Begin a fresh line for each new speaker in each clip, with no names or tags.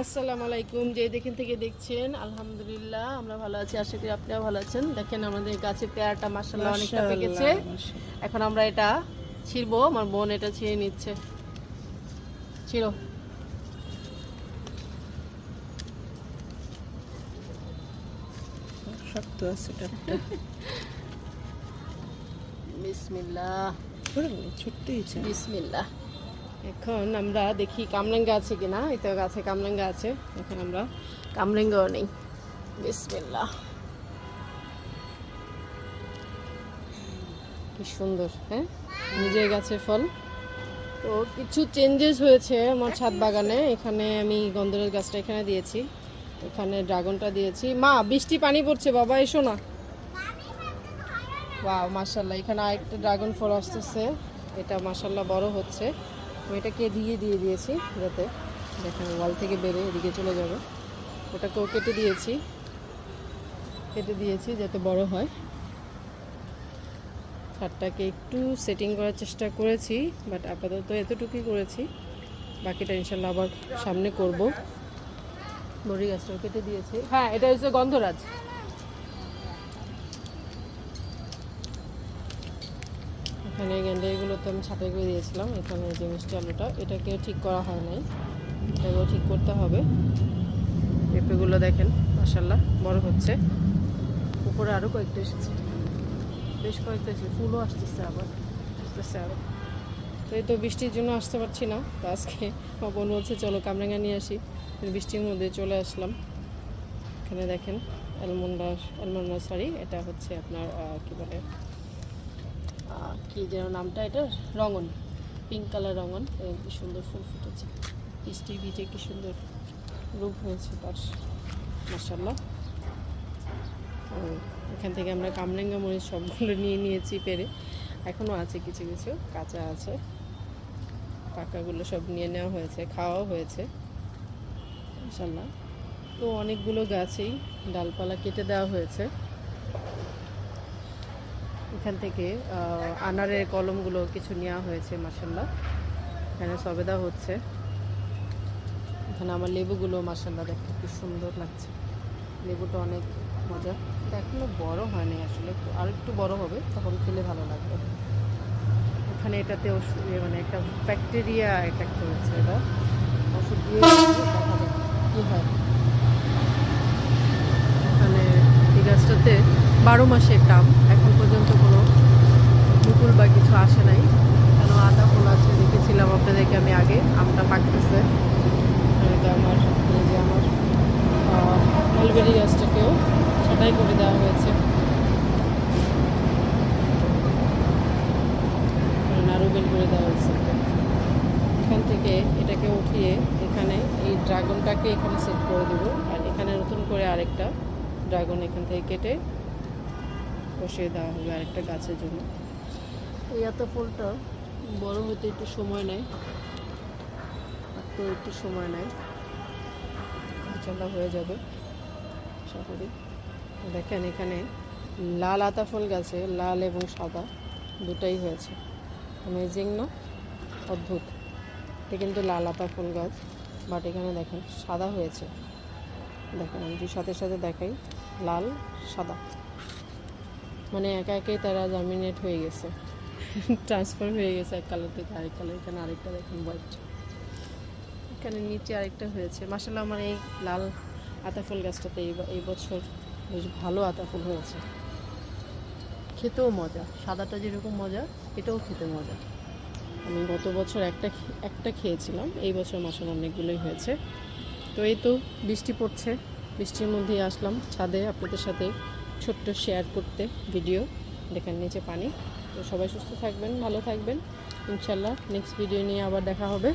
আসসালামু আলাইকুম যে দেখেন থেকে দেখছেন আলহামদুলিল্লাহ আমরা ভালো আছি আশা করি আপনিও ভালো আছেন। দেখেন আমাদের গাছে পেয়ারাটা মাসাল্লাহ অনেকটা পেকেছে। এখন আমরা এটা ছিড়বো আমার বোন এটা ছিঁড়ে নিচ্ছে। ছিড়ো।
শক্ত আছে
বিসমিল্লাহ।
ছোট্ট
বিসমিল্লাহ। এখন আমরা দেখি কামরাঙ্গা আছে কিনা, এই তো গাছে কামরাঙ্গা আছে, এখন আমরা কামরাঙ্গাও নেই। বিসমিল্লাহ। কি সুন্দর হ্যাঁ? নিজের গাছের ফল। তো কিছু চেঞ্জেস হয়েছে আমার ছাদ বাগানে, এখানে আমি গন্ধরের গাছটা এখানে দিয়েছি, এখানে ড্রাগনটা দিয়েছি। মা, বৃষ্টি পানি পড়ছে, বাবা, এসো না। ওয়াও মাশাল্লাহ এখানে আরেকটা ড্রাগন ফল আসতেছে, এটা মাশাল্লাহ বড় হচ্ছে। আমি এটাকে দিয়ে দিয়ে দিয়েছি যাতে দেখেন ওয়াল থেকে বেড়ে এদিকে চলে যাবে। ওটাকেও কেটে দিয়েছি। কেটে দিয়েছি যাতে বড় হয়। ছাদটাকে একটু সেটিং করার চেষ্টা করেছি বাট আপাতত এতটুকুই করেছি। বাকিটা ইনশাল্লাহ আবার সামনে করব। বড়ি গাছটাও কেটে দিয়েছি। হ্যাঁ এটা হচ্ছে গন্ধরাজ। এখানে গ্যান্ডারিগুলো তো আমি ছাটাই করে দিয়েছিলাম, এখানে যে মিষ্টি আলুটা, এটাকে ঠিক করা হয় নাই। এটাকেও ঠিক করতে হবে। পেঁপেগুলো দেখেন মাসাল্লাহ বড় হচ্ছে। উপরে আরও কয়েকটা এসেছে। বেশ কয়েকটা এসেছে, ফুলও আসতেছে আবার, আসতেছে আরও তো এই তো বৃষ্টির জন্য আসতে পারছি না, তো আজকে বোন বলছে, চলো কামরাঙ্গা নিয়ে আসি। বৃষ্টির মধ্যে চলে আসলাম। এখানে দেখেন অ্যালমন্ডার অ্যালমন্ডার সরি এটা হচ্ছে আপনার কী বলে? কি যেন নামটা এটা? রঙন পিঙ্ক কালার রঙন। কি সুন্দর ফুল ফুটেছে। বৃষ্টি ভিজে কি সুন্দর রূপ হয়েছে তার। মাসাল্লাহ এখান থেকে আমরা কামরাঙ্গা মরিচ সবগুলো নিয়ে নিয়েছি পেরে। এখনও আছে কিছু কিছু কাঁচা আছে। পাকাগুলো সব নিয়ে নেওয়া হয়েছে, খাওয়াও হয়েছে। মাসাল্লাহ তো অনেকগুলো গাছেই ডালপালা কেটে দেওয়া হয়েছে। এখান থেকে আনারের কলমগুলো কিছু নেওয়া হয়েছে মাসাল্লাহ এখানে সবেদা হচ্ছে। এখানে আমার লেবুগুলো মাসাল্লাহ দেখতে খুব সুন্দর লাগছে। লেবুটা অনেক মজা। এটা এখনও বড় হয়নি আসলে আর একটু বড় হবে, তখন খেলে ভালো লাগবে। এখানে এটাতে ওষুধ ইয়ে মানে একটা ব্যাকটেরিয়া অ্যাটাক করেছে এটা। ওষুধ দিয়ে কী হয়। এখানে এই গাছটাতে বারো মাসের টাম, এখন পর্যন্ত মুকুল বা কিছু আসে নাই। কেন আদা ফুল আছে দেখেছিলাম আপনাদেরকে আমি আগে, আমটা পাকতেছে। আমার, এই যে আমার মালবেরি গাছটাকেও সেটাই করে দেওয়া হয়েছে। নাড়ু বেল করে দেওয়া হয়েছে। এখান থেকে এটাকে উঠিয়ে এখানে এই ড্রাগনটাকে এখানে সেট করে দেবো। আর এখানে নতুন করে আরেকটা ড্রাগন এখান থেকে কেটে বসিয়ে দেওয়া হবে আরেকটা গাছের জন্য। এই এত ফুলটা বড় হতে একটু সময় নেয় তো একটু সময় নেয়। ইনশাল্লাহ হয়ে যাবে, আশা করি। দেখেন এখানে লাল আতা ফুল গাছে, লাল এবং সাদা দুটাই হয়েছে। অ্যামেজিং না? অদ্ভুত। এটা কিন্তু লাল আতা ফুল গাছ বাট এখানে দেখেন সাদা হয়েছে। দেখেন, আমি সাথে সাথে দেখাই। লাল, সাদা। মানে একা একাই তারা জার্মিনেট হয়ে গেছে। ট্রান্সফার হয়ে গেছে এক কালার থেকে আরেক কালার এখানে আরেকটা দেখেন হোয়াইট এখানে নিচে আরেকটা হয়েছে। মাসাল্লাহ আমার এই লাল আতা ফুল গাছটাতে এই এই বছর বেশ ভালো আতা ফুল হয়েছে। খেতেও মজা। সাদাটা যেরকম মজা, এটাও খেতে মজা। আমি গত বছর একটা একটা খেয়েছিলাম। এই বছর মাসাল অনেকগুলোই হয়েছে। তো এই তো বৃষ্টি পড়ছে। বৃষ্টির মধ্যেই আসলাম ছাদে আপনাদের সাথে ছোট্ট শেয়ার করতে ভিডিও দেখেন নিচে পানি। তো সবাই সুস্থ থাকবেন, ভালো থাকবেন। ইনশাল্লাহ নেক্সট ভিডিও নিয়ে আবার দেখা হবে।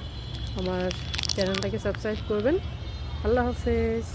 আমার চ্যানেলটাকে সাবস্ক্রাইব করবেন। আল্লাহ হাফেজ।